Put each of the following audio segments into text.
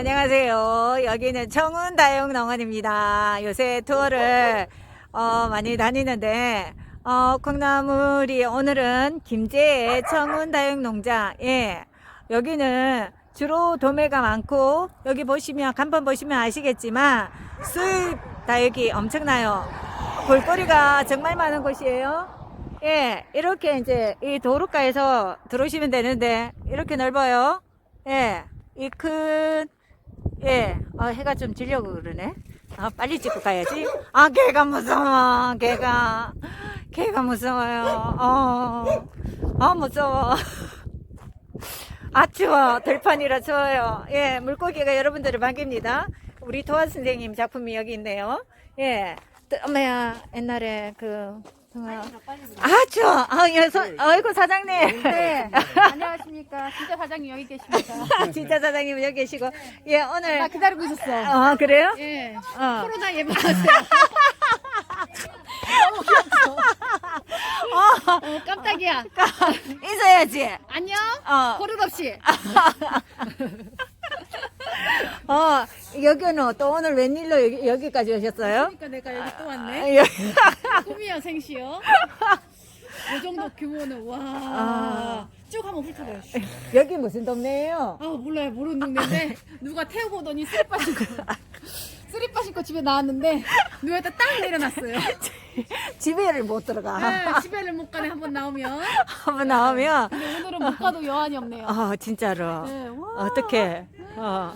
안녕하세요. 여기는 청운 다육 농원입니다. 요새 투어를 어, 많이 다니는데 어, 콩나물이 오늘은 김제의 청운 다육 농장. 예, 여기는 주로 도매가 많고 여기 보시면 간판 보시면 아시겠지만 수입 다육이 엄청나요. 볼거리가 정말 많은 곳이에요. 예, 이렇게 이제 이 도로가에서 들어오시면 되는데 이렇게 넓어요. 예, 이 큰, 예, 아, 해가 좀 지려고 그러네. 아, 빨리 찍고 가야지. 아, 개가 무서워. 개가, 개가 무서워요. 어, 아, 무서워. 아, 추워. 들판이라 추워요. 예, 물고기가 여러분들을 반깁니다. 우리 도화 선생님 작품이 여기 있네요. 예, 또, 엄마야, 옛날에 그, 동화. 아, 추워. 아, 예, 서, 아이고, 사장님. 네. 안녕하십니까. 진짜 사장님 여기 계십니다. 진짜 사장님 여기 계시고. 예, 오늘. 나 기다리고 있었어. 아, 그래요? 예. 어. 코로나 예방하세요. 어, 깜짝이야. 있어야지. 안녕. 어. 버릇 없이. 어, 여기는 또 오늘 웬일로 여기, 여기까지 오셨어요? 그러니까 내가 여기 또 아, 왔네. 여- 꿈이야 생시요. 이 정도 규모는 와. 아. 쭉 한번 훑어봐요. 여기 무슨 동네예요? 아 몰라요 모르는 동네인데 누가 태우고 오더니 쓰리 빠 신고 쓰리 빠 신고 집에 나왔는데 누워있다 딱 내려놨어요. 집에를 못 들어가. 네, 집에를 못 가네 한번 나오면. 한번 나오면, 근데 오늘은 못 가도 여한이 없네요. 어, 진짜로. 네, 와. 어떻게, 어,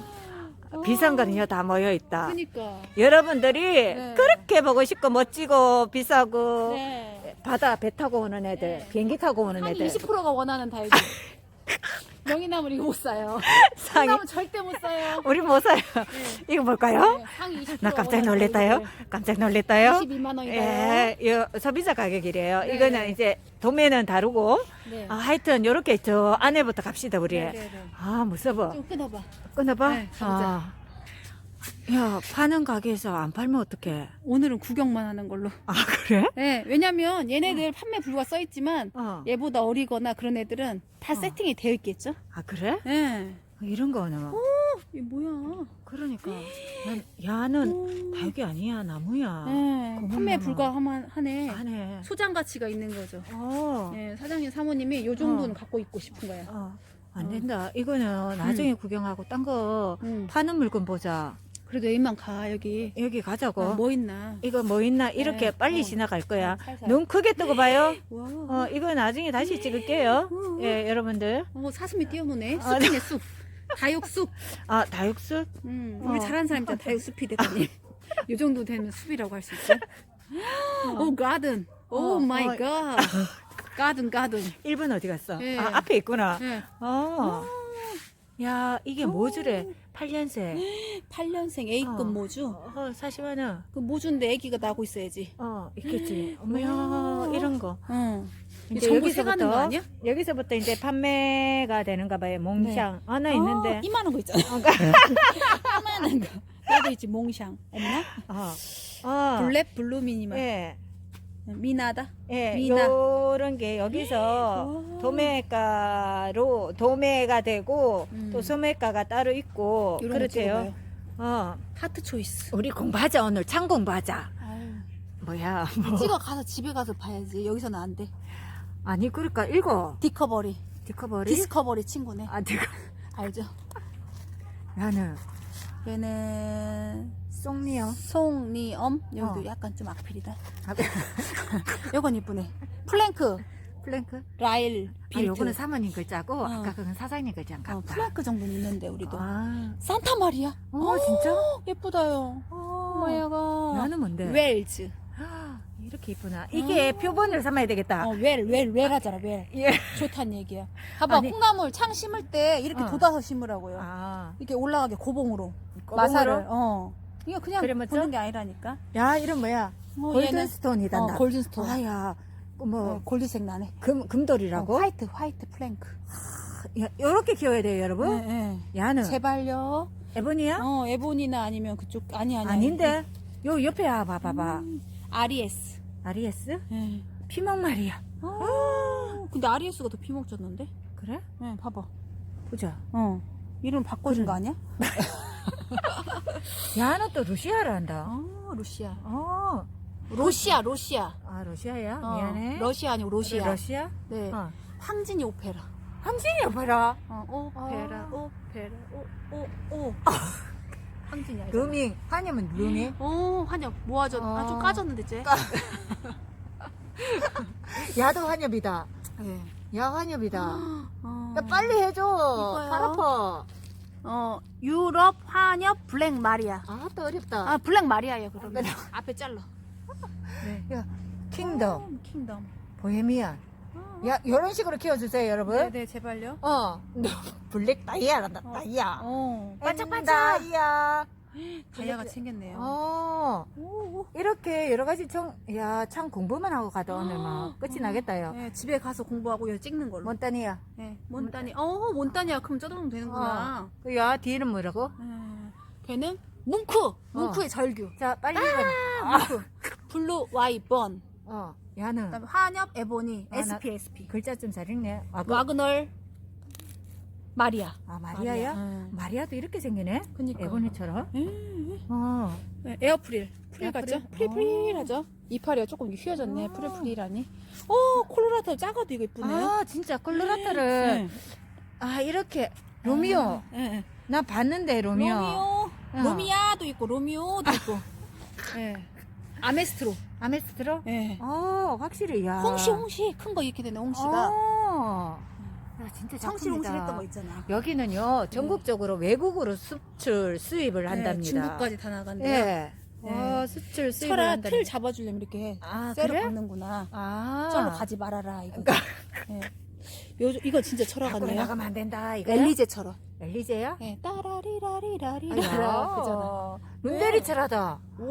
비싼 거는요, 다 모여 있다. 그니까. 여러분들이 네. 그렇게 보고 싶고 멋지고 비싸고 네. 바다 배 타고 오는 애들, 비행기 타고 오는 한 애들. 20%가 원하는 다육이. 명이나물 이거 못 사요. 상이, 명이나물 절대 못 사요. 우리 못 사요. 이거 뭘까요? 네, 상이 20%. 나 깜짝 놀랬다요. 깜짝 놀랬다요. 22만 원이다. 예, 이 소비자 가격이래요. 네. 이거는 이제 도매는 다르고. 네. 아, 하여튼 요렇게 저 안에부터 갑시다 우리. 네, 네, 네. 아, 무서워. 좀 끊어봐. 끊어봐. 네, 가보자. 아. 야, 파는 가게에서 안 팔면 어떡해? 오늘은 구경만 하는 걸로. 아, 그래? 네, 왜냐면 얘네들 판매 불가 써 있지만 어. 얘보다 어리거나 그런 애들은 다 어. 세팅이 되어 있겠죠? 아, 그래? 네. 이런 거는. 이게 뭐야? 그러니까. 난, 야는 오. 다육이 아니야, 나무야. 네, 고마워. 판매 불가하네. 하네. 소장 가치가 있는 거죠. 어. 네, 사장님 사모님이 요 정도는 어. 갖고 있고 싶은 거야. 어. 안 된다. 이거는 나중에 구경하고 딴 거 음. 파는 물건 보자. 그래도 여기만 가 여기. 여기 가자고. 어, 뭐 있나? 이거 뭐 있나 이렇게 네. 빨리 어. 지나갈 거야. 살살. 눈 크게 뜨고 봐요. 와. 어, 이거 나중에 다시 찍을게요. 음. 예, 여러분들. 어, 사슴이 뛰어노네. 아, 숲이네 숲. 다육숲. 아, 다육수? 음, 어. 우리 잘하는 사람 있잖아. 다육숲이 되다니. 요 정도 되면 숲이라고 할 수 있어. 오 가든. 오 어, 마이 어. 갓. 가든 가든. 1번 어디 갔어? 예. 아, 앞에 있구나. 네. 어. 야, 이게 모주래. 8년생. 8년생 A급 어. 모주. 어, 사시마는. 그 모주인데 애기가 나고 있어야지. 어, 있겠지. 어머야, 와. 이런 거. 어. 이제 세가는 거 아니야? 여기서부터 이제 판매가 되는가 봐요. 몽샹. 하나 있는데. 어, 이만한 거 있잖아. 어, 그- 이만한 거. 나도 있지 몽샹. 없나? 어. 어. 블랙 블루 미니멀. 예. 미나다. 예, 미나. 요런 게 여기서 와. 도매가로 도매가 되고 음. 또 소매가가 따로 있고 거 그렇대요. 찍어봐요. 어, 하트 초이스. 우리 공부하자 오늘 창 공부하자. 아유. 뭐야? 뭐. 찍어 가서 집에 가서 봐야지. 여기서는 안 돼. 아니 그러니까 읽어. 디커버리. 디커버리. 디스커버리 친구네. 아 디커. 알죠? 나는 얘는 송리요. 송리엄. 여기도 어. 약간 좀 악필이다. 아, 요건 이쁘네. 플랭크. 플랭크. 라일. 아 빌트. 요거는 사모님 글자고 어. 아까 그건 사장님 글자인 가 어, 보다. 플랭크 정도는 있는데 우리도. 아. 산타 마리아. 어, 진짜? 예쁘다요. 어. 뭐야가. 나는 뭔데? 웰즈. 아, 이렇게 이쁘나. 이게 표본을 삼아야 되겠다. 어, 웰, 웰, 웰 하잖아, 웰. 예. 좋단 얘기야. 봐봐, 아니. 콩나물 창 심을 때 이렇게 어. 돋아서 심으라고요. 아. 이렇게 올라가게 고봉으로. 고봉으로? 마사를. 어. 이거 그냥 그래, 맞죠? 보는 게 아니라니까. 야, 이런 뭐야? 어, 얘는 골든스톤이단다. 어, 골든스톤. 아야, 뭐, 어, 골드색 나네. 금, 금돌이라고? 어, 화이트, 화이트 플랭크. 야, 요렇게 키워야 돼요, 여러분? 네, 네. 야는? 제발요. 에보니야? 어, 에보니나 아니면 그쪽, 아니, 아니. 아닌데? 요 옆에 와, 봐봐봐. 음, 아리에스. 아리에스? 네. 피먹말이야. 어, 근데 아리에스가 더 피먹 졌는데? 그래? 네, 봐봐. 보자. 어. 이름 바꿔준. 거 아니야? 야, 너또 러시아를 한다. 어, 러시아. 어. 러시아, 러시아. 아, 러시아야? 어, 미안해. 러시아 아니고 러시아. 러시아? 네. 어. 황진이 오페라. 황진이 오페라. 어, 오페라, 아. 오페라, 오, 오, 오. 황진이 알잖아. 루밍. 한이면 루밍. 어, 환엽 모아져. 어. 아주 까졌는데, 쟤. 야도 환엽이다. 네. 야, 환엽이다. 어. 야, 빨리 해줘. 이거요? 팔 아파. 어, 유럽 환엽 블랙 마리아. 아, 또 어렵다. 아, 블랙 마리아예요, 그러면. 네. 앞에 잘라. 네. 야, 킹덤, 어, 킹덤. 보헤미안. 야, 이런 식으로 키워주세요, 여러분. 네, 네, 제발요. 어, 너 블랙 다이아란다, 다이아. 어, 반짝반짝. 다이아. 다이아가 챙겼네요. 어, 오, 오. 이렇게 여러 가지 청, 야, 참 공부만 하고 가다 오늘 막 끝이 어. 나겠다요. 네, 집에 가서 공부하고 여기 찍는 걸로. 몬타니아. 네, 몬따니. 어, 몬따니아. 그럼 쩌도록 되는구나. 그 야, 뒤는 뭐라고? 네. 걔는 뭉크. 뭉크의 절규. 자, 빨리 아! 읽어. 뭉크. 블루 와이번. 어, 야는 그다음에 환엽 에보니. 아, 나- SP SP. 글자 좀 잘 읽네. 아, 그, 와그널 마리아. 아 마리아야? 응. 마리아도 이렇게 생기네? 그니까. 에보니처럼? 음. 어. 네, 에어프릴. 프릴? 같죠? 프릴프릴하죠? 이파리가 조금 휘어졌네. 프릴프릴하니. 어, 콜로라도 작아도 이거 이쁘네요. 아, 진짜 콜로라타를. 네. 아, 이렇게. 로미오. 네, 네. 나 봤는데, 로미오. 로미오. 어. 로미아도 있고 로미오도 있고. 네. 아메스트로. 아메스트로? 네. 어, 확실히, 야. 홍시 홍시 큰 거 이렇게 되네 홍시가. 어. 야, 진짜 성실 홍실 작품이다. 했던 거 있잖아. 여기는요, 전국적으로 외국으로 수출, 수입을 한답니다. 네, 중국까지 다 나간대요. 예. 네. 어, 수출, 수입을 철아 한답니다. 틀 잡아주려면 이렇게 아, 쇠를 그래? 박는구나. 아. 절로 가지 말아라 이거. 네. 요 이거 진짜 밖으로 같네요. 나가면 안 된다, 이거. 엘리제처럼. 엘리제야? 네. 따라리라리라리라 아야, 그잖아. 눈대리 철하다. 오.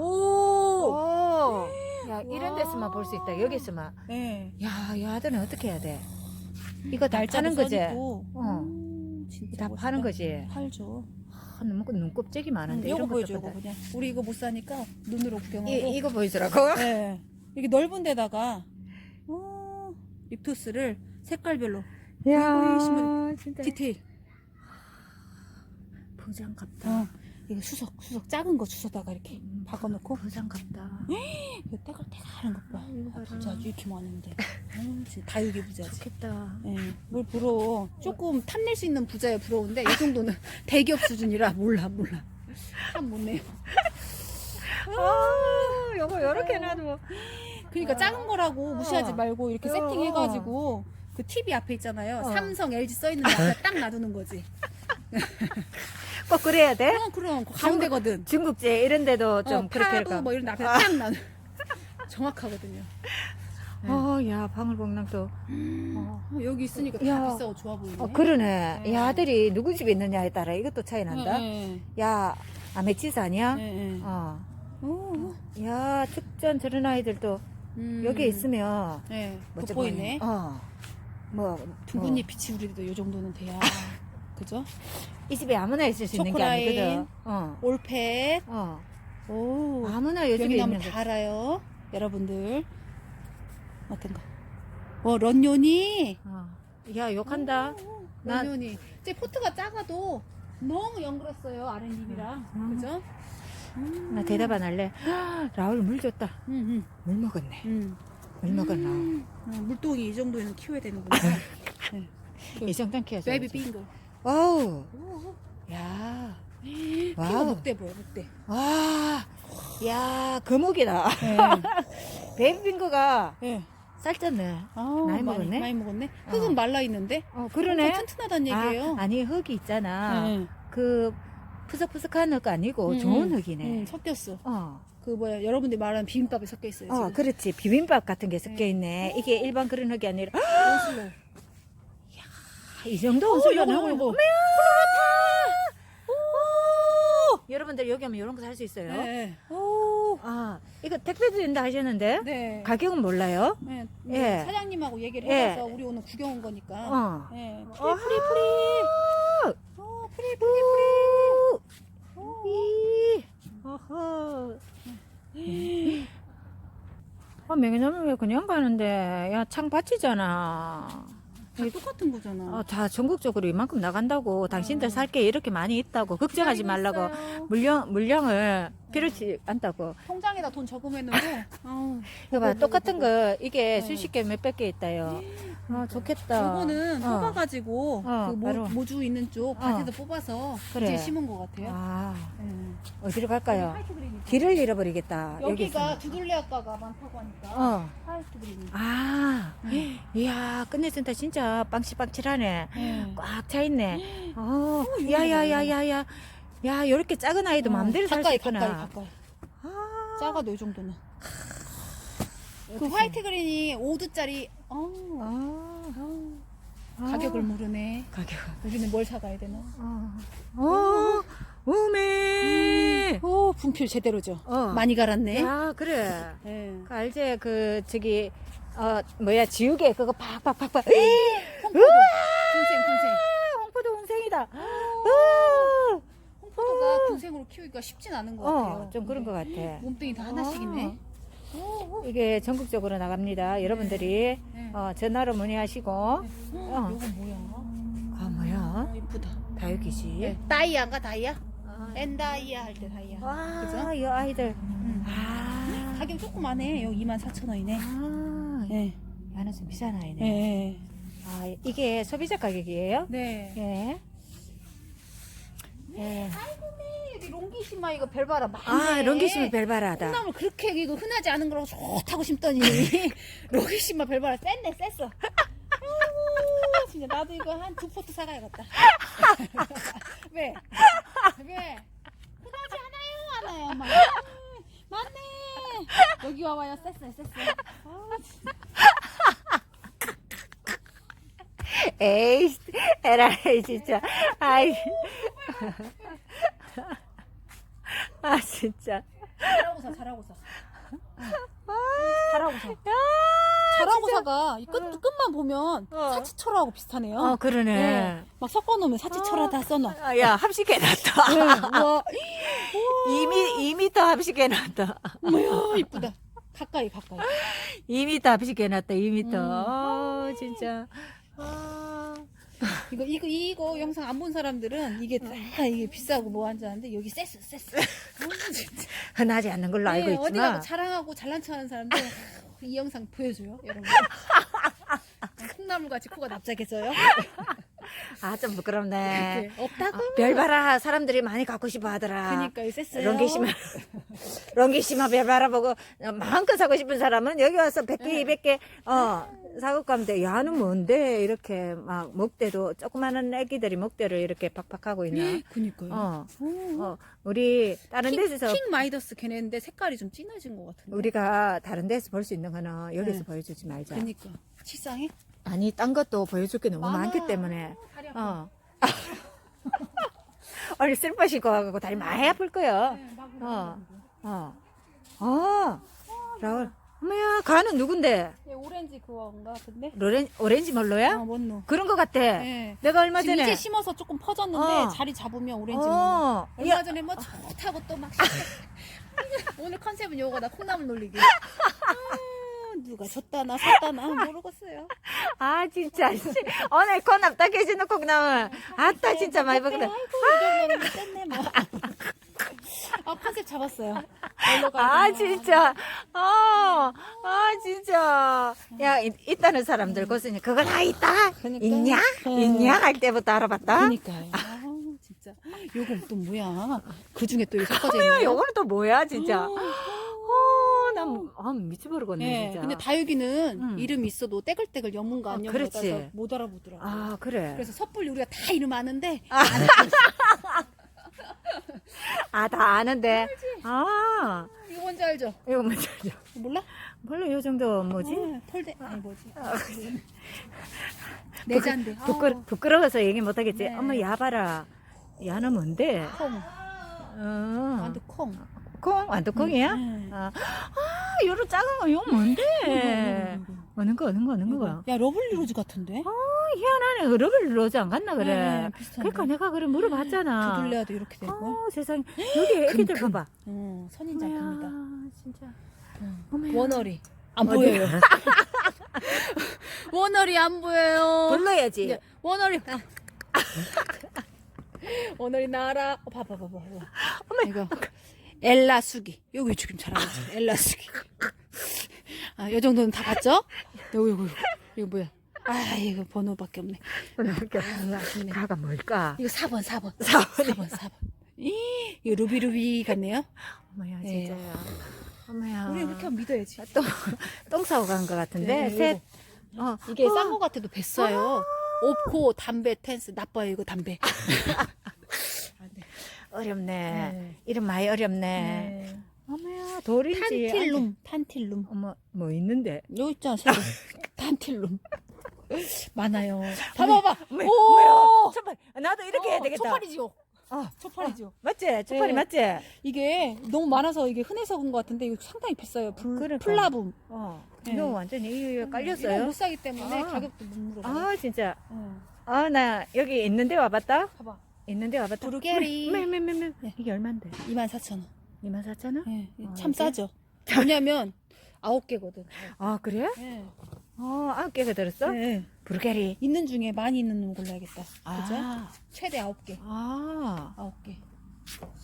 오. 야, 이런 와. 데서만 볼 수 있다. 여기서만. 네. 야, 이 아들은 어떻게 해야 돼? 이거 다 파는 거지? 써있고. 어. 음, 진짜 다 멋있다. 파는 거지? 팔죠. 아, 너무 눈곱쟁이 많은데. 이거 이런 것도 보여줘. 이거 그냥. 우리 이거 못 사니까 눈으로 구경하고. 이, 이거 보여주라고? 네. 이렇게 넓은 데다가 어, 립토스를 색깔별로 야, 보이시면 진짜. 디테일. 부장 같다. 어. 이거 수석, 수석 작은 거 주워다가 이렇게 박아놓고 부장 같다. 이거 때글때글한 것 봐. 이거 아, 봐라. 부자 이렇게 많은데. 어, 진짜 다육이 부자지. 좋겠다. 예, 뭘 부러워. 조금 탐낼 수 있는 부자야 부러운데 이 정도는 대기업 수준이라 몰라 몰라. 참 못내요. 아, 여보, 요렇게 놔도. 그러니까 작은 거라고 무시하지 어. 말고 이렇게 어. 세팅해가지고 그 TV 앞에 있잖아요. 어. 삼성, LG 써 있는 데 앞에 딱 놔두는 거지. 꼭 그래야 돼? 그럼 그럼 그 가운데거든. 중국제 이런 데도 좀 어, 그렇게 파도 할까? 뭐 이런 데 앞에 딱 놔두. 정확하거든요. 네. 어, 야, 방울복랑도. 어, 여기 있으니까 다 야. 비싸고 좋아 보이네. 어, 그러네. 네. 이 아들이 누구 집에 있느냐에 따라 이것도 차이 난다. 네, 야, 아메치스 아니야? 네, 네. 어. 오, 야, 특전 저런 아이들도 음. 여기에 있으면 네, 멋져 돋보이네. 보이네. 어. 뭐, 두근잎 빛이 우리도 요 정도는 돼야. 그죠? 어, 이 집에 아무나 있을 수 있는 게 초코라인. 아니거든. 어. 올펫. 어. 오. 아무나 요 집에 여기 있는 거. 다 알아요. 여러분들. 어떤가? 어, 런요니. 어. 야, 욕한다. 난- 런요니. 제 포트가 작아도 너무 연그렸어요. 아랫님이랑. 음. 그죠? 나 대답 안 할래. 라울 물 줬다. 응, 물 먹었네. 응, 응. 물 먹었나. 음, 물동이 이 정도에는 키워야 되는구나. 네. 이 정도는 키워줘. 베이비 빙글. 와우. 야. 와우. 목대 보여, 목대. 와. 야, 거목이다. 네. 베이비빙거가 네. 살쪘네. 아, 많이 먹었네? 많이 먹었네. 어. 흙은 말라 있는데. 어, 그러네. 튼튼하다는 얘기예요. 아, 아니, 흙이 있잖아. 네. 그, 푸석푸석한 흙 아니고 음, 좋은 음. 흙이네. 응, 섞였어. 어. 그 뭐야 여러분들이 말하는 비빔밥에 섞여 있어요. 어, 지금. 그렇지. 비빔밥 같은 게 섞여 있네. 이게 일반 그런 흙이 아니라. 이 정도 오, 나오는 요거, 요거. 여러분들 여기 오면 이런 거 살 수 있어요. 네. 오. 아, 이거 택배도 된다 하셨는데? 네. 가격은 몰라요? 네. 예. 네. 사장님하고 얘기를 예. 해봐서 우리 오늘 구경 온 거니까. 어. 네. 프리 어. 프리 프리. 어, 프리 프리 프리. 어. 이. 어허. 아, 맹이놈이 왜 그냥 가는데? 야, 창 받치잖아. 다 똑같은 거잖아. 어, 다 전국적으로 이만큼 나간다고 당신들 살게 이렇게 많이 있다고 걱정하지 말라고. 물량 물량을 필요치 않다고 통장에다 돈 저금해 놓고. 아우, 이거 봐 똑같은. 거 이게 어. 수십 개 몇백 개 있다요 아 좋겠다 요거는 어. 뽑아가지고 어, 그 모, 바로. 모 주 있는 쪽 밭에서 뽑아서 그래. 이제 심은 것 같아요. 아 예. 어디로 갈까요 그린이. 길을 잃어버리겠다 여기가 여기서 두들레아까가 많다고 하니까 어. 화이트 그린이. 아, 음. 이야, 끝내준다. 진짜 빵치빵치하네. 예. 꽉차 있네. 어, 야야야야야. 야, 요렇게 작은 아이도 마음대로 살 수 가까이 있구나. 가까이 가까이. 아, 작아도 이 정도는. 그 화이트 그린이 5두짜리 어, 아, 가격을 모르네. 가격. 우리는 뭘 사가야 되나? 어, 어, 우메. 오 분필 제대로죠. 어. 많이 갈았네. 야, 그래. 예. 그 알지? 그 저기 어 뭐야 지우개 그거 팍팍팍팍. 홍포도 군생 군생. 홍포도 운생이다. 어, 홍포도가 군생으로 키우기가 쉽진 않은 것 같아요. 어, 좀 그런 것 같아. 몸뚱이 다 하나씩이네. 이게 전국적으로 나갑니다. 여러분들이 네. 어, 전화로 문의하시고 어, 어. 이거 뭐야? 아 뭐야? 어, 이쁘다. 다육이지. 네. 다이아인가 다이아? 아, 엔다이아 할 때 다이아. 와, 그죠? 이 아이들. 음. 아, 가격 조그만해. 여기 24,000원이네. 아, 네. 야는 좀 비싼 아이네. 네. 아, 이게 소비자 가격이에요? 네. 예. 예. 아이고네 여기 롱기시마 이거 별 봐라 많네. 아, 런기심이 별바라다. 콩나물 그렇게 이거 흔하지 않은 거라고 좋다고 심더니 롱기시마 별 봐라 쎘네 쎘어. 아이고, 진짜 나도 이거 한 두 포트 사가야겠다. 왜? 왜? 흔하지 않아요, 않아요, 막. 음, 맞네. 여기 와봐요, 쎘어요, 쎘어. 아, 진짜. 에이, 에라이, 진짜. 아이. 아, 진짜. 잘하고 사, 잘하고 사. 잘하고 사. 잘하고 사가 이 끝, 끝만 보면 어. 사치철하고 비슷하네요. 어, 그러네. 네. 막 섞어놓으면 사치철화 다 써놔. 아, 야, 합식해놨다. 네, 우와, 2미, 2미터 합식해놨다. 뭐야, 이쁘다. 가까이, 가까이. 2미터 합식해놨다, 2미터. 음. 어, 진짜. 아. 이거, 이거, 이거 영상 안 본 사람들은 이게 다 이게 비싸고 뭐 한지 아는데 여기. 어, 진짜. 흔하지 않는 걸로 알고 네, 어디 있지만. 가고 자랑하고 잘난 척 하는 사람들 이 영상 보여줘요, 여러분. 콩나물 같이 코가 납작해져요. 아, 좀 부끄럽네. 없다고? 아, 별바라 사람들이 많이 갖고 싶어 하더라. 그니까 이 쎄스요. 런기시마, 런기시마 별 바라 보고 어, 마음껏 사고 싶은 사람은 여기 와서 100개, 네. 200개, 어, 사고 가면 돼. 야는 뭔데? 이렇게 막 먹대도, 조그마한 애기들이 먹대를 이렇게 팍팍하고 있나? 그니까요. 어, 오. 어, 우리 다른 킹, 데서, 킹 마이더스 걔네인데 색깔이 좀 진해진 것 같은데. 우리가 다른 데서 볼 수 있는 거는 여기서 네. 보여주지 말자. 그니까 치상해? 아니, 딴 것도 보여줄 게 너무 많아. 많기 때문에. 다리 아파. 어. 아니, 슬퍼 신고 가고 다리 많이 아플 거야. 네, 막 어. 어. 어. 어. 라울. 어머야, 가는 누군데? 얘 오렌지 그거인가 같은데? 로렌, 오렌지 멀로야? 아, 뭔노? 그런 것 같아. 네. 내가 얼마 지금 전에. 이제 심어서 조금 퍼졌는데 어. 자리 잡으면 오렌지 먹는. 어. 얼마 야, 전에 뭐 좋다고 또 막. 오늘 컨셉은 요거다. 콩나물 놀리기. 아, 누가 줬다 나 샀다 나 모르겠어요. 아, 진짜. 씨. 오늘 코납 딱 해주는 콩나물. 아따, 진짜 많이 먹거든. 아이고 이 정도면 뺐네 뭐. 아 컨셉 잡았어요. 가야 아, 되나. 진짜. 어. 아, 진짜. 야, 이- 있다는 사람들 고스니 그거 다 있다? 그러니까. 있냐? 네. 있냐? 할 때부터 알아봤다? 그니까요. 아, 진짜. 요건 또 뭐야? 그 중에 또 이거 섞어져 어머야, 있네. 요거는 또 뭐야, 진짜. 어. 아, 미쳐버리겠네, 예, 진짜. 근데 다육이는 음. 이름이 있어도 떼글떼글 영문가 아, 안 그렇지. 영문가 못 알아보더라고요. 아, 그래. 그래서 섣불리 우리가 다 이름 아는데 아, 다 아는데. 아, 이거 뭔지 알죠? 이거 뭔지 알죠? 몰라? 몰라, 요 정도 뭐지? 어, 털대 아니 뭐지? 아, 내자인데. 부끄, 부끄러워서 얘기 못하겠지. 네. 엄마, 야 봐라. 야는 뭔데? 콩. 어. 완두 콩. 콩? 완두콩이야? 네. 아, 아, 요런 작은 거, 이거 뭔데? 어느 거, 어느 거, 어느 거? 야 러블리 로즈 같은데? 어, 희한하네. 러블 로즈 안 갔나, 그래? 네, 비슷한데. 그러니까 내가 그래 물어봤잖아. 두들레아도 이렇게 되고. 어, 세상에. 여기 애기들 금, 금. 봐봐. 어, 선인장입니다. 어머야, 진짜. 음. 어머야. 원어리. 안 어디? 보여요. 원월이 안 보여요. 불러야지. 이제 원월이 원월이 나라. 어, 봐봐 봐봐 봐봐. 어머, 이거 엘라 수기. 여기 지금 있어. 엘라 수기. 아, 요 정도는 다 봤죠? 요거 요거 요거. 이거 뭐야? 아, 이거 번호밖에 없네. 가가 뭘까? 이거 4번 4번. 4번. 4번 4번. 이 이거 루비 루비 같네요. 어머야 예. 진짜야. 어머야. 우리 그렇게 하면 믿어야지. 똥, 똥 싸고 간 것 같은데 네, 셋. 어. 이게 어. 싼거 같아도 뱄어요. 옵코 담배 텐스 나빠요 이거 담배. 어렵네. 네. 이름 많이 어렵네. 네. 어머야 돌인지. 탄틸룸 탄틸룸. 어머 뭐 있는데? 여기 있잖아. 탄틸룸. 많아요. 봐봐 봐봐. 어머, 오. 뭐야? 첫팔. 나도 이렇게 해야 어, 되겠다. 초파리지요. 어. 초파리죠. 맞지? 첫팔이 네. 맞지? 이게 너무 많아서 이게 흔해서 그런 것 같은데 이거 상당히 비싸요. 불, 그러니까. 플라붐. 어. 네. 이거 완전히 이거 이거 깔렸어요. 못 사기 때문에 아. 가격도 못 물어봐. 아 진짜. 응. 아나 여기 있는데 와봤다. 봐봐. 있는데 와봤다. 매매매매. 네. 이게 얼마인데? 24,000원. 24,000원? 네, 아, 참 이게? 싸죠. 왜냐면 아홉 개거든. 아 그래? 네. 어 아홉 개가 들었어? 네. 브루게리. 있는 중에 많이 있는 놈 골라야겠다. 그죠? 아. 최대 아홉 개. 아 아홉 개.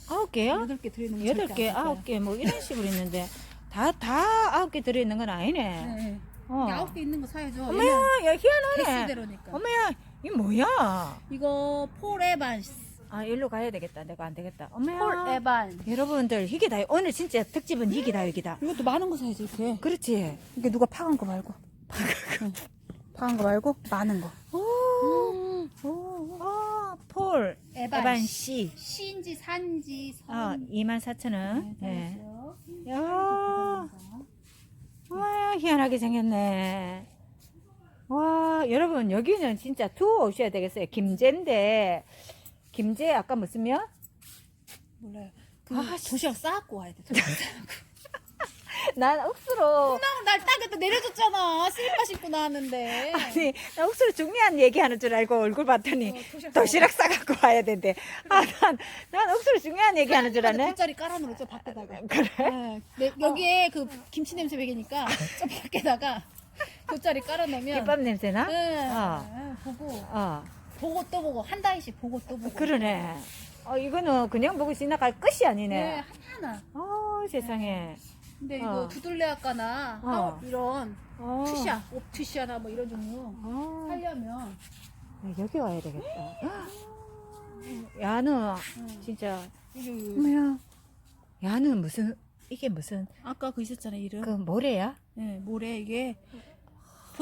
아홉 개요? 여덟 개 들어있는 거 여덟 절대 개, 안 아홉. 개, 뭐 이런 식으로 있는데 다 다 아홉 개 들어있는 건 아니네. 네. 어. 아홉 개 있는 거 사야죠. 어머야, 야 희한하네. 개수대로니까. 어머야, 이 뭐야? 이거 폴 에반스. 아 일로 가야 되겠다. 내가 안 되겠다. 폴 에반스. 여러분들 이게 다 오늘 진짜 특집은 이게 다 여기다. 이것도 많은 거 사야지 이렇게. 그렇지. 이게 누가 파간 거 말고. 응. 파간 거 말고 많은 거. 오, 오, 아, 폴 에반 에반 씨. 시인지 산지 아, 선. 24,000원. 네. 잘했어요. 야, 와, 희한하게 생겼네. 와, 여러분, 여기는 진짜 투어 오셔야 되겠어요. 김제인데, 김제 아까 무슨 면? 몰라요. 그 아, 씨. 도시락 싸갖고 와야 돼. 난 억수로, 싸갖고. 날 딱에다 내려줬잖아. 슬리퍼 신고 나왔는데. 아니, 나 억수로 중요한 얘기 하는 줄 알고 얼굴 봤더니, 어, 도시락 도시락 싸갖고 와야 된대. 아, 난, 난 억수로 중요한 얘기 하는 줄 아네? 돗자리 깔아놓죠 밖에다가. 그래? 네, 네, 여기에 그 김치 냄새 배기니까 저 밖에다가 돗자리 깔아놓으면. 김밥 냄새나? 네, 어. 네, 보고 어, 보고 또 보고 한 달씩 보고 또 보고. 그러네. 어, 이거는 그냥 보고 지나갈 것이 네, 아니네. 하나. 어, 세상에. 근데 어. 이거 두들레 아까나 어. 이런 어. 투샤, 옵투샤나 뭐 이런 종류 어. 하려면 야, 여기 와야 되겠다. 야는 응. 진짜 뭐야? 야는 무슨 이게 무슨 아까 그 있었잖아 이름. 그 모래야? 네, 모래 이게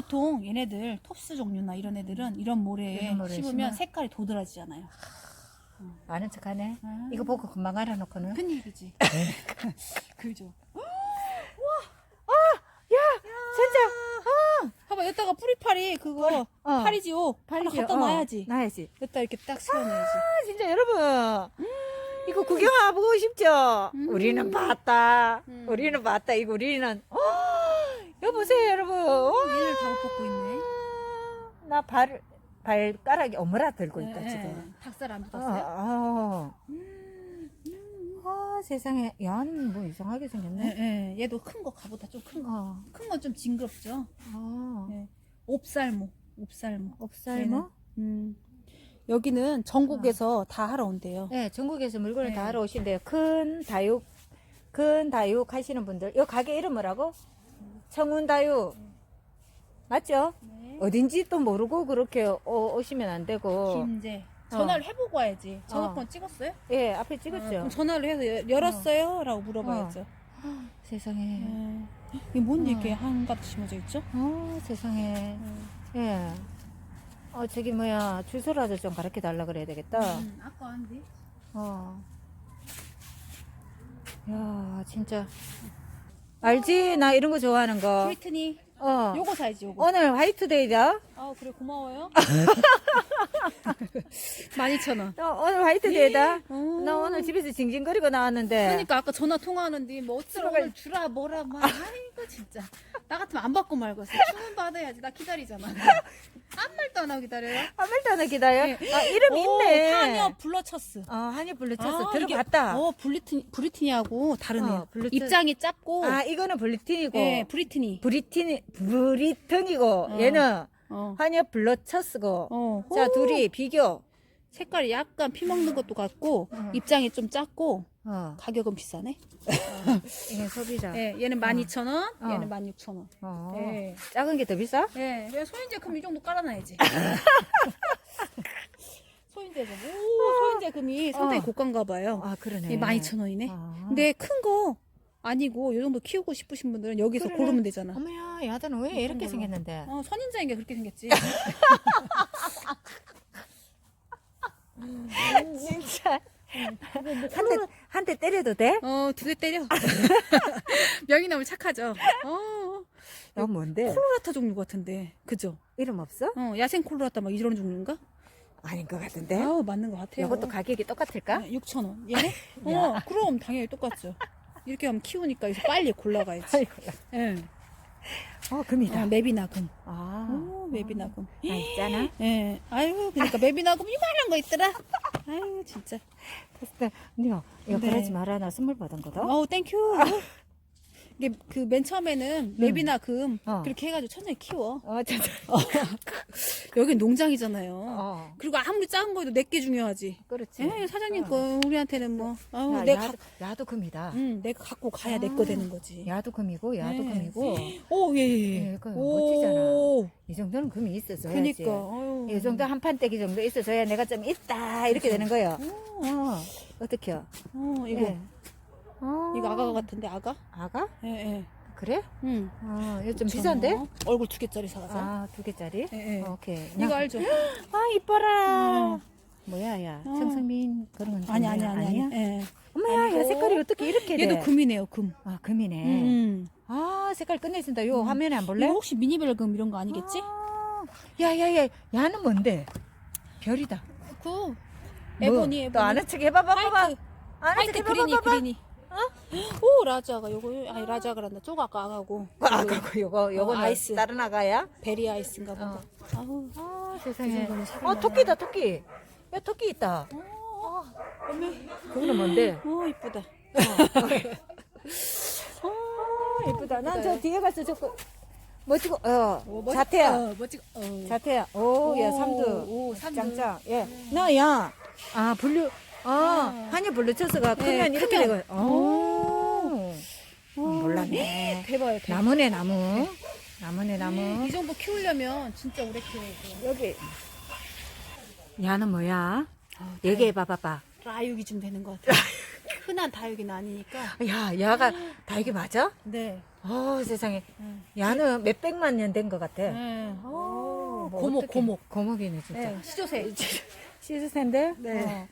보통 얘네들 톱스 종류나 이런 애들은 이런 모래에 이런 모래에 씹으면 심어? 색깔이 도드라지잖아요. 아는 척하네. 아. 이거 보고 금방 알아놓고는. 큰 얘기지. 그죠. 진짜. 봐봐 여기다가 뿌리파리 그거 어. 하나 팔이지. 갖다 어, 놔야지. 놔야지. 여기다 이렇게 딱 세워놔야지. 아, 진짜 여러분. 이거 구경하고 싶죠? 음. 우리는 봤다. 음. 우리는 봤다. 이거 우리는. 어, 여보세요, 여러분. 어, 얘를 다못 벗고 있네. 나 발, 발가락이 어머라 들고 있다, 네, 지금. 닭살 안 어, 붙었어요? 어. 음, 아, 세상에. 야는 뭐 이상하게 생겼네. 네, 네. 얘도 큰 거 가보다 좀 큰 거. 어. 큰건 좀 징그럽죠. 어. 네. 옵살모. 옵살모. 옵살모? 음. 여기는 전국에서 다 하러 온대요. 네, 전국에서 물건을 네. 다 하러 오신대요. 큰 다육, 큰 다육 하시는 분들. 이 가게 이름 뭐라고? 청운다육. 맞죠? 네. 어딘지 또 모르고 그렇게 오, 오시면 안 되고. 김제. 전화를 해보고 와야지. 전화번 어. 찍었어요? 예, 앞에 아, 찍었죠. 그럼 전화를 해서 여- 열었어요? 라고 물어봐야죠. 세상에. 네. 이게 뭔 어. 이렇게 한가득 심어져 있죠? 어, 세상에. 예. 어, 저기 뭐야, 주소라도 좀 가르쳐 달라 그래야 되겠다. 음, 아까 한데. 어. 야, 진짜. 알지? 나 이런 거 좋아하는 거. 브리트니. 어. 요거 사야지, 요거. 오늘 화이트데이다. 아, 그래, 고마워요. 12,000원. 어, 오늘 화이트데이다. 어. 나 오늘 집에서 징징거리고 나왔는데. 그러니까 아까 전화 통화하는데 뭐 어쩌라 오늘 주라 뭐라 막 아이고 진짜 나 같으면 안 받고 말겠어. 주문 받아야지. 나 기다리잖아. 아무 말도 안 하고 기다려요. 한 말도 안 기다려. 네. 아, 이름이 있네. 한여 블러처스. 어, 블루투스 아, 들어봤다. 어, 블리트니, 브리트니하고 다르네요. 어, 블루투스. 입장이 짧고. 아, 이거는 블리틴이고. 예, 브리트니. 브리틴, 브리튼이고, 어. 얘는 어. 한이 블루처스고. 어. 자, 오. 둘이 비교. 색깔이 약간 피 먹는 것도 같고, 어. 입장이 좀 작고, 어, 가격은 비싸네. 이게 소비자. 예, 얘는 12,000원, 어. 얘는 16,000원. 어. 예. 작은 게 더 비싸? 예, 그냥 소인제 금이 정도 깔아놔야지. 소인제 금. 오, 소인제 금이 상당히 어. 고가인가 봐요. 아, 그러네. 예, 12,000원이네. 아. 근데 큰 거 아니고 이 정도 키우고 싶으신 분들은 여기서 그래. 고르면 되잖아. 어머야, 야단은 왜 이렇게 걸로. 생겼는데? 어, 선인장인 게 그렇게 생겼지. 진짜. 한 대, 한 대 때려도 돼? 어, 두 대 때려. 명이나물 착하죠. 어, 너 뭔데? 콜로라타 종류 같은데. 그죠? 이름 없어? 어, 야생 콜로라타 막 이런 종류인가? 아닌 것 같은데? 아우, 맞는 것 같아요. 이것도 가격이 똑같을까? 6,000원. 얘네? 야. 어, 그럼 당연히 똑같죠. 이렇게 하면 키우니까 빨리 골라가야지. 아이고. 예. 어, 금이다. 어, 맵이나 금. 아, 오, 맵이나 금. 아, 있잖아. 예. 아유, 그러니까 맵이나 금 이만한 거 있더라. 아유, 진짜. 그때, 니가 이거 네. 그러지 마라. 나 선물 받은 거다. 어우, 땡큐. 이게 그 맨 처음에는 맵이나 금 어. 그렇게 해가지고 천천히 키워. 어, 진짜. 여긴 농장이잖아요. 어, 그리고 아무리 작은 거에도 내게 중요하지. 그렇지. 예, 사장님 어. 거 우리한테는 뭐, 아우, 야, 내가, 야도, 야도 금이다. 응, 내가 갖고 가야 아. 내거 되는 거지. 야도 금이고, 야도 네. 금이고. 오, 예, 예, 예. 예, 오, 멋지잖아. 이 정도는 금이 있어줘야지. 그니까. 아유. 이 정도 한 판때기 정도 있어줘야 내가 좀 있다. 이렇게 되는 거예요. 어, 어떻게요? 어, 이거. 예. 어. 이거 아가 같은데, 아가? 아가? 예, 예. 그래? 응. 어, 이거 좀 비싼데? 어, 얼굴 두 개짜리 사가자. 아, 두 개짜리? 예, 예. 어, 오케이. 이거 나- 알죠? 아, 이뻐라. 음. 뭐야, 야. 어. 청성민 그런 건 아니, 아니? 아니, 아니. 아니야? 예. 엄마야, 아니고. 야, 색깔이 어떻게 이렇게 돼? 얘도 금이네요, 금. 아, 금이네. 음. 아, 색깔 끝내준다. 요 음. 화면에 안 볼래? 이거 혹시 미니벨금 이런 거 아니겠지? 아, 야, 야, 야. 야는 뭔데? 별이다. 그 에보니, 에보니. 또 아는 척 해봐, 봐봐. 화이트, 아는 척 화이트 해봐, 그린이, 봐봐. 그린이. 오, 라자가 요거, 아니, 라자가 란다. 쪼가 아까 아가고. 아, 그거 요거, 요거는 어, 아이스. 다른 아가야? 베리 아이스인가 보다. 어. 아우. 아, 그 세상에. 아, 사볼만해. 토끼다, 토끼. 야, 토끼 있다. 어, 어메. 그거는 뭔데? 오, 이쁘다. 아, 예쁘다. 난 저 뒤에 가서 저 거 멋지고, 어, 자태야. 어, 멋지고. 어. 자태야. 오, 야, 오, 삼두. 오, 삼두. 짱짱. 예. 나, 야. 아, 블루. 아, 어. 한이 블루처스가 네, 크면 이렇게 크면. 되고. 오. 오. 몰랐네. 대박이야, 대박. 나무네, 나무. 나무네, 나무. 이 정도 키우려면 진짜 오래 키워야 돼. 여기. 야는 뭐야? 아, 얘기해 봐, 봐봐. 라육이 좀 되는 것 같아. 흔한 다육이는 아니니까. 야, 야가 다 이게 맞아? 네. 어, 세상에. 응. 야는 몇 백만 년 된 것 같아. 네. 어, 뭐 고목, 어떡해. 고목. 고목이네, 진짜. 네. 시조새. 시즈센데? 네. 어,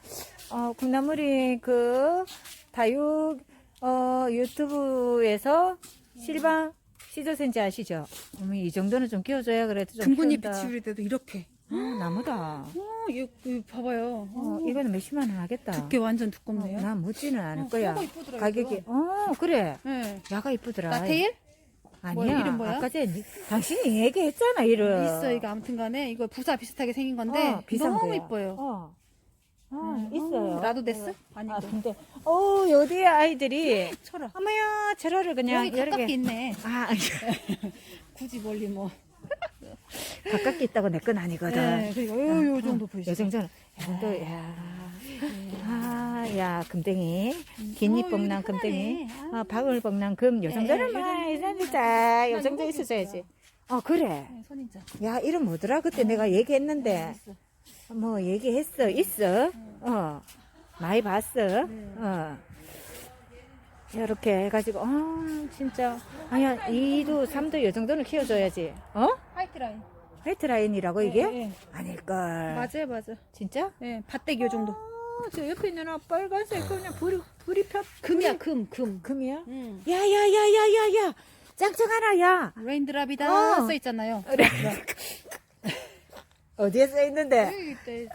어, 콩나물이 그 다육 어, 유튜브에서 실방 시저센지 아시죠? 어머, 이 정도는 좀 키워줘야 그래도 좀 등분잎이 키운다. 치우릴 때도 이렇게. 어, 나무다. 어, 이거, 이거 봐봐요. 어, 어, 이거는 몇십만 원 하겠다. 두께 완전 두껍네요. 어, 난 묻지는 않을 어, 거야. 이쁘더라, 가격이. 어, 그래. 네. 야가 이쁘더라. 나테일? 아니야. 이름 뭐야? 아까 전에 니- 당신이 얘기했잖아, 이름. 있어, 이거 아무튼 간에. 이거 부사 비슷하게 생긴 건데. 어, 비싼 너무 거야. 이뻐요. 어. 어, 음, 있어요. 어, 나도 됐어? 아니, 아, 고 근데, 어, 여기 아이들이, 철아. 어머야, 저러를 그냥 여기 가깝게 개. 있네. 아, 굳이 멀리 뭐. 가깝게 있다고 내 건 아니거든. 네, 그리고 요, 요 정도 요 보이시죠? 정도는, 요 정도, 야. 아, 야, 금댕이. 어, 긴잎 여기 복랑 편하네. 금댕이. 아. 어, 바글복랑 금. 요 네, 정도는 요 뭐, 정도. 이런 진짜. 요난 정도 이거 있어줘야지. 있어요. 어, 그래. 네, 선인장. 야, 이름 뭐더라? 그때 내가 얘기했는데. 있어. 뭐, 얘기했어. 있어. 어. 많이 봤어. 어. 이렇게 해가지고, 아, 진짜. 아야, 2도, 3도 요 정도는 키워줘야지. 어? 화이트 라인. 화이트 라인이라고 이게? 네, 네. 아닐걸. 맞아요, 맞아. 진짜? 네, 밭대기 요 정도. 아, 저 옆에 있는 아 빨간색 그냥 불이 불이 펴 금이야, 금, 금. 금이야? 응. 야야야야야야 짱짱 하나 야 레인드랍이다 어. 써 있잖아요. 그래. 어디에 써 있는데? 여기 있대.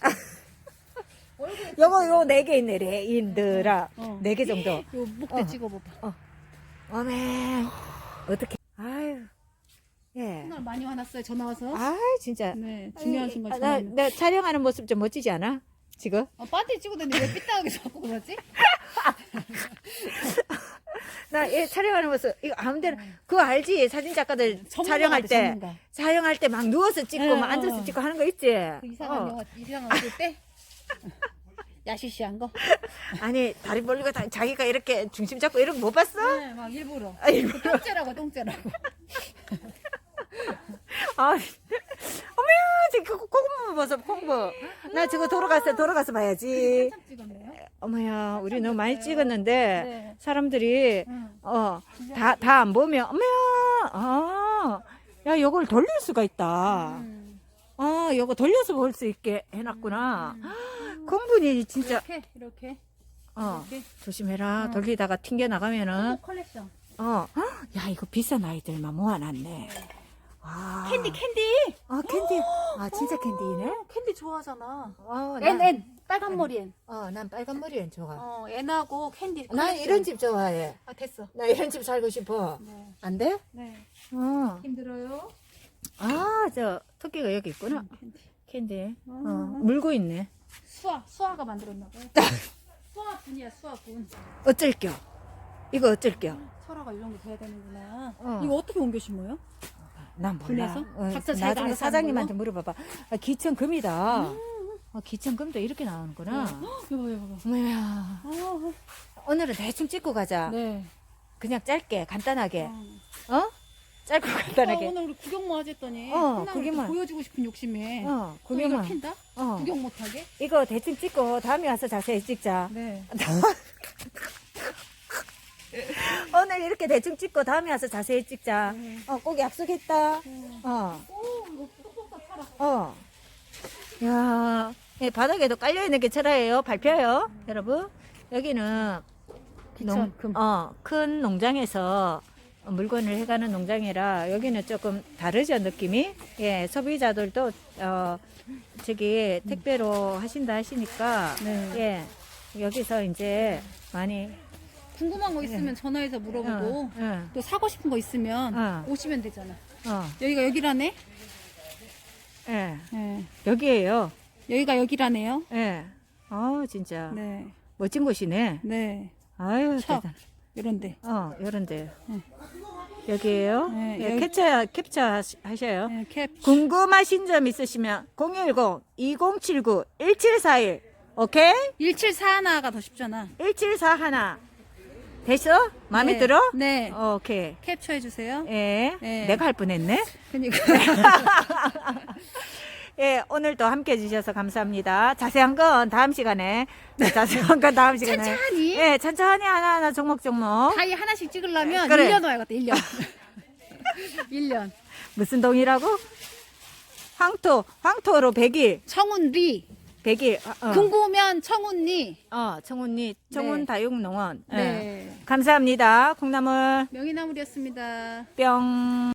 요거 요 네 개 있네 레인드라 어. 네 개 정도. 요 목대 어. 찍어봐봐. 어메 어떻게? 아유 사람 많이 화났어요. 전화 와서. 아, 진짜. 네, 중요한 아니, 순간 아, 전화. 나. 나 촬영하는 모습 좀 멋지지 않아? 지금? 어, 빠띠 찍어대는데 왜 삐딱하게 자꾸 그러지? 나 얘 촬영하는 모습 이거 아무데나 그거 알지? 사진 작가들 네. 전문가 촬영할 같아, 때 전문가. 촬영할 때 막 누워서 찍고 네, 막 앉아서 어. 찍고 하는 거 있지? 그 이상한 어. 영화, 이상한 거 때? 야시시한 거? 아니 다리 벌리고 다, 자기가 이렇게 중심 잡고 이런 거 못 봤어? 네, 막 일부러. 아, 일부러. 그 똥째라고, 똥째라고. 아, 어머야, 지금 그 콩부 벗어, 콩부. 나 저거 돌아가서, 돌아가서 봐야지. 한참 찍었네요. 어머야, 우리 너무 많이 찍었는데, 네. 사람들이, 응. 어, 다, 다 안 보면, 어머야, 아, 야, 요걸 돌릴 수가 있다. 음. 어, 요거 돌려서 볼 수 있게 해놨구나. 콩분이 진짜, 이렇게, 이렇게. 어, 이렇게. 조심해라. 어. 돌리다가 튕겨 나가면은, 코 컬렉션. 어, 야, 이거 비싼 아이들만 모아놨네. 아, 캔디, 캔디! 아, 캔디. 아, 진짜 캔디네? 어, 캔디 좋아하잖아. 어, 엔, 난, 엔. 빨간 머리 엔. 어, 난 빨간 머리 엔 좋아. 어, 엔하고 캔디. 난. 이런 집 좋아해. 아, 됐어. 나 이런 집 살고 싶어. 네. 안 돼? 네. 어. 힘들어요? 아, 저, 토끼가 여기 있구나. 캔디. 캔디. 어, 아. 물고 있네. 수아, 수아가 만들었나 봐요. 수아 분이야, 수아 분. 어쩔 겨? 이거 어쩔 겨? 설아가 이 정도 돼야 되는구나. 어. 이거 어떻게 옮겨 심어요? 난 몰라. 분해서? 어, 각자 자기가 나중에 알아서 사장님한테 물어봐봐. 아, 기천금이다. 어, 기천금도 이렇게 나오는구나. 여보, 여보. 어머야. 아, 오늘은 대충 찍고 가자. 네. 그냥 짧게, 간단하게. 어. 어? 짧고 아, 간단하게. 오늘 우리 구경만 하랬더니 어, 끝나고 구경만. 또 보여주고 싶은 욕심에 어, 이걸 구경만. 캔다? 어. 구경 못하게? 이거 대충 찍고 다음에 와서 자세히 찍자. 네. 오늘 이렇게 대충 찍고 다음에 와서 자세히 찍자. 네. 어, 꼭 약속했다. 네. 어. 어. 야, 예, 바닥에도 깔려 있는 게 철화예요. 밟혀요. 여러분. 여기는 금. 어, 큰 농장에서 물건을 해가는 농장이라 여기는 조금 다르죠, 느낌이. 예, 소비자들도, 어, 저기 택배로 하신다 하시니까. 네. 예, 여기서 이제 많이. 궁금한 거 있으면 전화해서 물어보고 네. 어, 어. 또 사고 싶은 거 있으면 어. 오시면 되잖아. 어, 여기가 여기라네? 예. 네. 여기에요. 여기가 여기라네요? 예. 어, 진짜. 네. 멋진 곳이네. 네. 아유, 차. 대단. 이런데. 어, 요런데. 네. 여기에요? 네, 예, 여기- 캡처, 캡처 하시- 하셔요. 네, 캡. 궁금하신 점 있으시면 010-2079-1741. 오케이? 1741가 더 쉽잖아. 1741. 됐어? 마음에 네. 들어? 네. 오케이. 캡처해 주세요. 예. 네. 내가 할 뻔했네. 그러니까 예, 오늘도 함께 해주셔서 감사합니다. 자세한 건 다음 시간에. 네, 자세한 건 다음 시간에. 천천히. 예, 천천히 하나하나 종목종목. 다이 하나씩 찍으려면 그래. 1년 와야겠다. 1년. 1년. 무슨 동이라고? 황토, 황토로 100일. 청운리. 100일. 어, 궁금하면 청운리. 어 청운리, 청운 네. 다육농원. 예. 네. 감사합니다. 콩나물 명이나물이었습니다. 뿅.